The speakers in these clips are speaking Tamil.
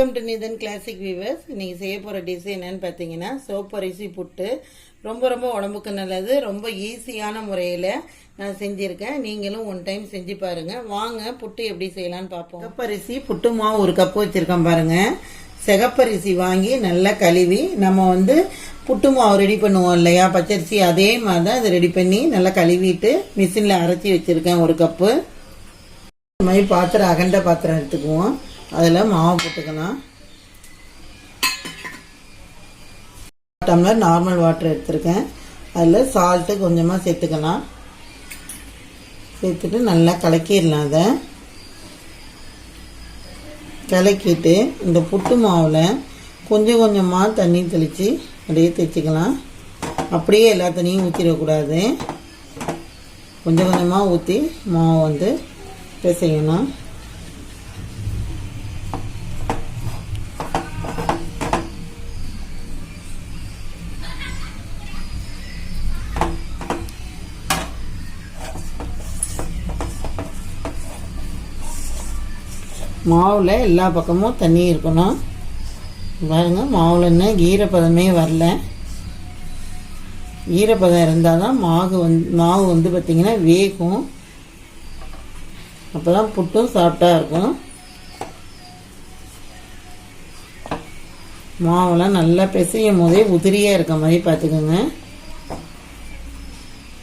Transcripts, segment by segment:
Welcome to Nithan classic viewers இன்னைக்கு செய்ய போகிற டிஷ் என்னன்னு பார்த்தீங்கன்னா சோப்பரிசி புட்டு. ரொம்ப ரொம்ப உடம்புக்கு நல்லது. ரொம்ப ஈஸியான முறையில் நான் செஞ்சுருக்கேன். நீங்களும் ஒன் டைம் செஞ்சு பாருங்க. வாங்க புட்டு எப்படி செய்யலாம்னு பார்ப்போம் சிகப்பரிசி புட்டு மாவு ஒரு கப்பு வச்சுருக்கேன் பாருங்க. சிகப்பரிசி வாங்கி நல்லா கழுவி நம்ம வந்து புட்டு மாவு ரெடி பண்ணுவோம் இல்லையா? பச்சரிசி அதே மாதிரி தான் அதை ரெடி பண்ணி நல்லா கழுவிட்டு மிஷினில் அரைச்சி வச்சுருக்கேன் ஒரு கப்பு. மாதிரி பாத்திரம் அகண்ட பாத்திரம் எடுத்துக்குவோம். அதில் மாவு போட்டுக்கலாம். டம்ளர் நார்மல் வாட்டர் எடுத்திருக்கேன். அதில் சால்ட்டு கொஞ்சமாக சேர்த்துக்கலாம். சேர்த்துட்டு நல்லா கலக்கிடலாம் அதை. கலக்கிட்டு இந்த புட்டு மாவில் கொஞ்சம் கொஞ்சமாக தண்ணி தெளித்து அப்படியே தேய்ச்சிக்கலாம். அப்படியே எல்லா தண்ணியும் ஊற்றிடக்கூடாது கொஞ்சம் கொஞ்சமாக ஊற்றி மாவு வந்து பிசையணும். மாவில் எல்லா பக்கமும் தண்ணி இருக்கணும். பாருங்க மாவில் என்ன ஈரப்பதமே வரல. ஈரப்பதம் இருந்தால் தான் மாவு வந்து மாவு வந்து பார்த்திங்கன்னா வேகும். அப்போ தான் புட்டும் சாஃப்டாக இருக்கும். மாவெல்லாம் நல்லா பிசையும் போதே உதிரியாக இருக்க மாதிரி பார்த்துக்கோங்க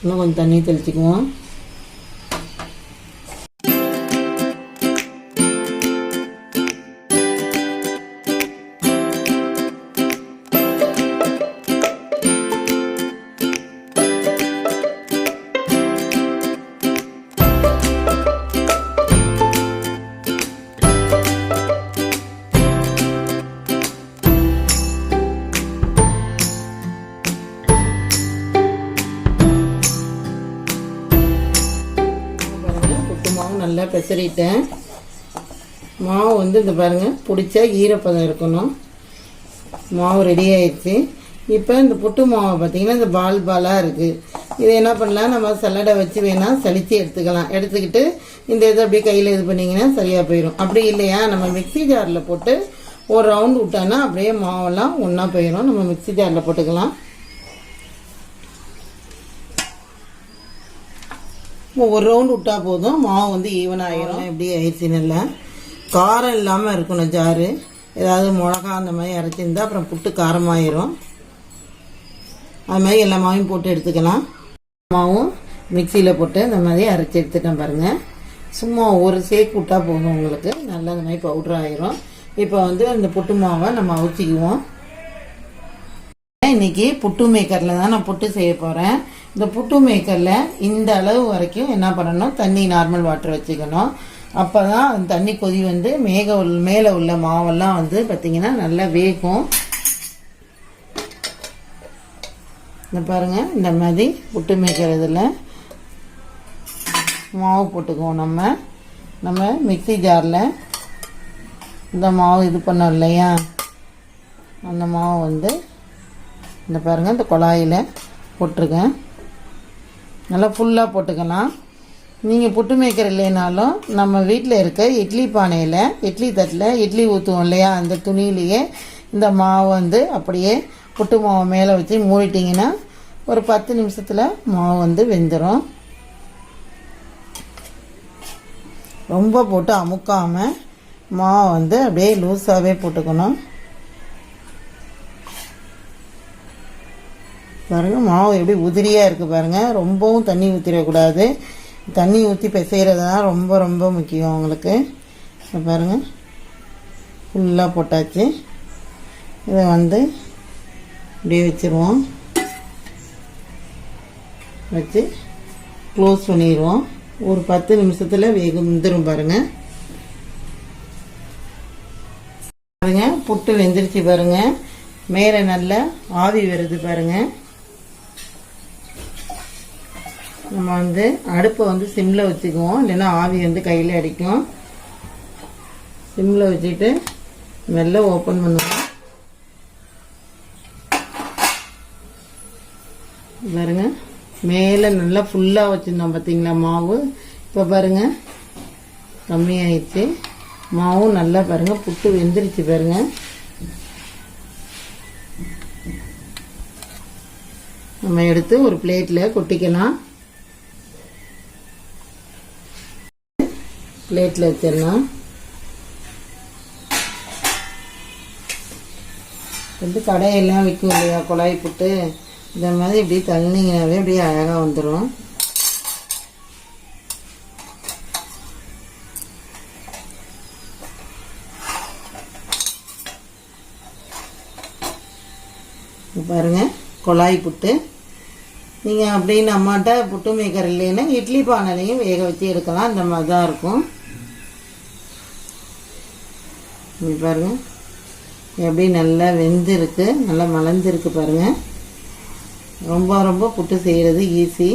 இன்னும் கொஞ்சம் தண்ணி தெளிச்சுக்குவோம். மாவு நல்லா பெசரிட்டேன் மாவு வந்து இந்த பாருங்கள் பிடிச்சா ஈரப்பதம் இருக்கணும். மாவு ரெடி ஆயிடுச்சு. இப்போ இந்த புட்டு மாவை பார்த்தீங்கன்னா இந்த பால் பாலாக இருக்குது இது என்ன பண்ணலாம்? நம்ம சல்லடை வச்சு வேணால் சளிச்சு எடுத்துக்கலாம். எடுத்துக்கிட்டு இந்த இதை அப்படியே கையில் இது பண்ணிங்கன்னா சரியாக போயிடும் அப்படி இல்லையா? நம்ம மிக்ஸி ஜாரில் போட்டு ஒரு ரவுண்ட் விட்டோன்னா அப்படியே மாவெல்லாம் ஒன்றா போயிடும் நம்ம மிக்ஸி ஜாரில் போட்டுக்கலாம். ஒரு ரவுண்ட் விட்டா போதும். மாவு வந்து ஈவன் ஆயிரும். எப்படி ஆயிடுச்சு நல்லா. காரம் இல்லாமல் இருக்கணும் ஜாரு. ஏதாவது மிளகா அந்த மாதிரி அரைச்சிருந்தா அப்புறம் புட்டு காரமாயிரும். அது மாதிரி எல்லா மாவையும் போட்டு எடுத்துக்கலாம். மாவும் மிக்சியில் போட்டு இந்த மாதிரி அரைச்சி எடுத்துட்டேன் பாருங்கள் சும்மா ஒரு சேக் விட்டா போதும் உங்களுக்கு. நல்லா இந்த மாதிரி பவுட்ரு ஆயிரும். இப்போ வந்து அந்த புட்டு மாவை நம்ம அவிச்சிக்குவோம். இன்னைக்கு புட்டு மேக்கரில் தான் நான் புட்டு செய்ய போகிறேன் இந்த புட்டு மேக்கரில் இந்த அளவு வரைக்கும் என்ன பண்ணணும்? தண்ணி நார்மல் வாட்டர் வச்சுக்கணும். அப்போ தான் அந்த தண்ணி கொதி வந்து மேக உள் மேலே உள்ள மாவெல்லாம் வந்து பார்த்திங்கன்னா நல்லா வேகும். இந்த பாருங்கள் இந்த மாதிரி புட்டு மேக்கர் இதில் மாவு போட்டுக்குவோம் நம்ம. நம்ம மிக்ஸி ஜாரில் இந்த மாவு இது பண்ணோம் இல்லையா? அந்த மாவு வந்து இந்த பாருங்கள் இந்த குழாயில் போட்டிருக்கேன். நல்லா ஃபுல்லாக போட்டுக்கலாம். நீங்கள் புட்டு மேக்கர் இல்லைனாலும் நம்ம வீட்டில் இருக்க இட்லி பானையில் இட்லி தட்டில் இட்லி ஊற்றுவோம் இல்லையா? அந்த துணியிலேயே இந்த மாவு வந்து அப்படியே புட்டு மாவை மேலே வச்சு மூடிட்டிங்கன்னா ஒரு பத்து நிமிஷத்தில் மாவு வந்து வெந்துடும் ரொம்ப போட்டு அமுக்காமல் மாவை வந்து அப்படியே லூஸாகவே போட்டுக்கணும். பாருங்கள் மாவு எப்படி உதிரியாக இருக்குது பாருங்கள் ரொம்பவும் தண்ணி ஊற்றிடக்கூடாது தண்ணி ஊற்றி பிசைகிறது தான் ரொம்ப ரொம்ப முக்கியம் உங்களுக்கு. பாருங்கள் ஃபுல்லாக போட்டாச்சு. இதை வந்து இப்படியே வச்சுருவோம். வச்சு க்ளோஸ் பண்ணிடுவோம். ஒரு பத்து நிமிஷத்தில் வேக வந்துடும் பாருங்கள் பாருங்க புட்டு வெந்துருச்சு பாருங்கள் மேலே நல்லா ஆவி வருது பாருங்கள் நம்ம வந்து அடுப்பை வந்து சிம்மில் வச்சுக்குவோம். இல்லைன்னா ஆவி வந்து கையில் அடிக்கும். சிம்மில் வச்சுட்டு மெல்ல ஓப்பன் பண்ணுவோம். பாருங்க. மேலே நல்லா ஃபுல்லாக வச்சுருந்தோம் பார்த்தீங்களா மாவு? இப்போ பாருங்க. கம்மியாயிடுச்சு. மாவும் நல்லா பாருங்கள் புட்டு வெந்துருச்சு பாருங்க. நம்ம எடுத்து ஒரு பிளேட்டில் கொட்டிக்கலாம். பிளேட்டில் வச்சிடலாம் வந்து கடையெல்லாம் விற்கும் இல்லையா? குழாய் புட்டு இந்த மாதிரி இப்படி தள்ளினீங்கனாவே அப்படியே அழகாக வந்துடும் பாருங்க குழாய் புட்டு நீங்கள் அப்படின்னு அம்மாட்ட புட்டு மேக்கர் இல்லைன்னா இட்லி பானையிலையும் வேக வச்சு எடுக்கலாம். இந்த மாதிரி தான் இருக்கும். இங்க பாருங்கள் எப்படி நல்லா வெந்திருக்கு. நல்லா மலர்ந்துருக்கு பாருங்கள் ரொம்ப ரொம்ப புட்டு செய்கிறது ஈஸி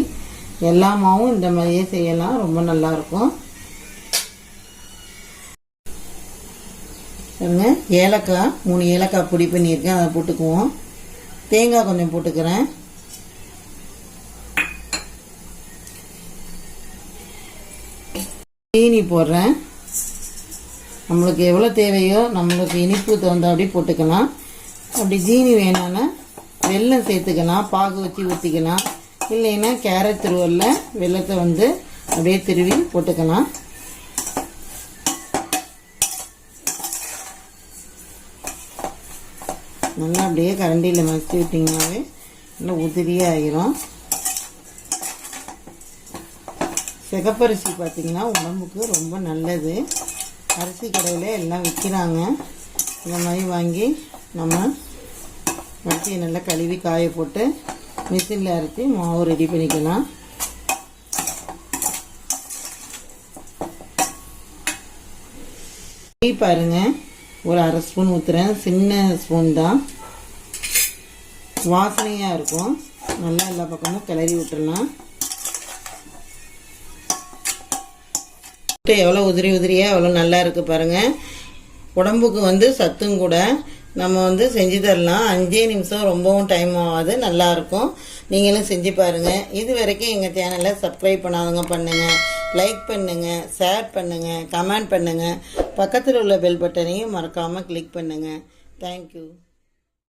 எல்லா மாவும் இந்த மாதிரியே செய்யலாம். ரொம்ப நல்லா இருக்கும். பாருங்க. ஏலக்காய் மூணு ஏலக்காய் பொடி பண்ணியிருக்கேன். அதை போட்டுக்குவோம். தேங்காய் கொஞ்சம் போட்டுக்கிறேன். சீனி போடுறேன். நம்மளுக்கு எவ்வளோ தேவையோ நம்மளுக்கு இனிப்பு தகுந்தாப்படி போட்டுக்கலாம். அப்படி சீனி வேணும்னா வெள்ளம் சேர்த்துக்கலாம். பாகு வச்சு ஊற்றிக்கலாம் இல்லைன்னா கேரட் திருவல்ல வெள்ளத்தை வந்து அப்படியே திருவி போட்டுக்கலாம். நல்லா அப்படியே கரண்டியில் மறைச்சி விட்டிங்கனாவே நல்லா உதிரியாக ஆகிரும் சிகப்பரிசி பார்த்திங்கன்னா உடம்புக்கு ரொம்ப நல்லது. அரிசி கடையில் எல்லாம் விற்கிறாங்க இந்த மாதிரி வாங்கி நம்ம அரிசியை நல்லா கழுவி காய போட்டு மிஷினில் அரைச்சி மாவு ரெடி பண்ணிக்கலாம். நெய் பாருங்க. ஒரு அரை ஸ்பூன் ஊற்றுறேன் சின்ன ஸ்பூன் தான். வாசனையாக இருக்கும். நல்லா எல்லா பக்கமும் கிளறி விட்டுறலாம். முட்டை எவ்வளோ உதிரி உதிரியாக எவ்வளோ நல்லா இருக்குது பாருங்கள் உடம்புக்கு வந்து சத்தும் கூட நம்ம வந்து செஞ்சு தரலாம். அஞ்சே நிமிஷம் ரொம்பவும் டைம் ஆகாது நல்லாயிருக்கும் நீங்களும் செஞ்சு பாருங்கள் இது வரைக்கும் எங்கள் சேனலை சப்ஸ்கிரைப் பண்ணாதவங்க பண்ணுங்கள் லைக் பண்ணுங்கள் ஷேர் பண்ணுங்கள் கமெண்ட் பண்ணுங்கள் பக்கத்தில் உள்ள பெல் பட்டனையும் மறக்காமல் கிளிக் பண்ணுங்கள் தேங்க்யூ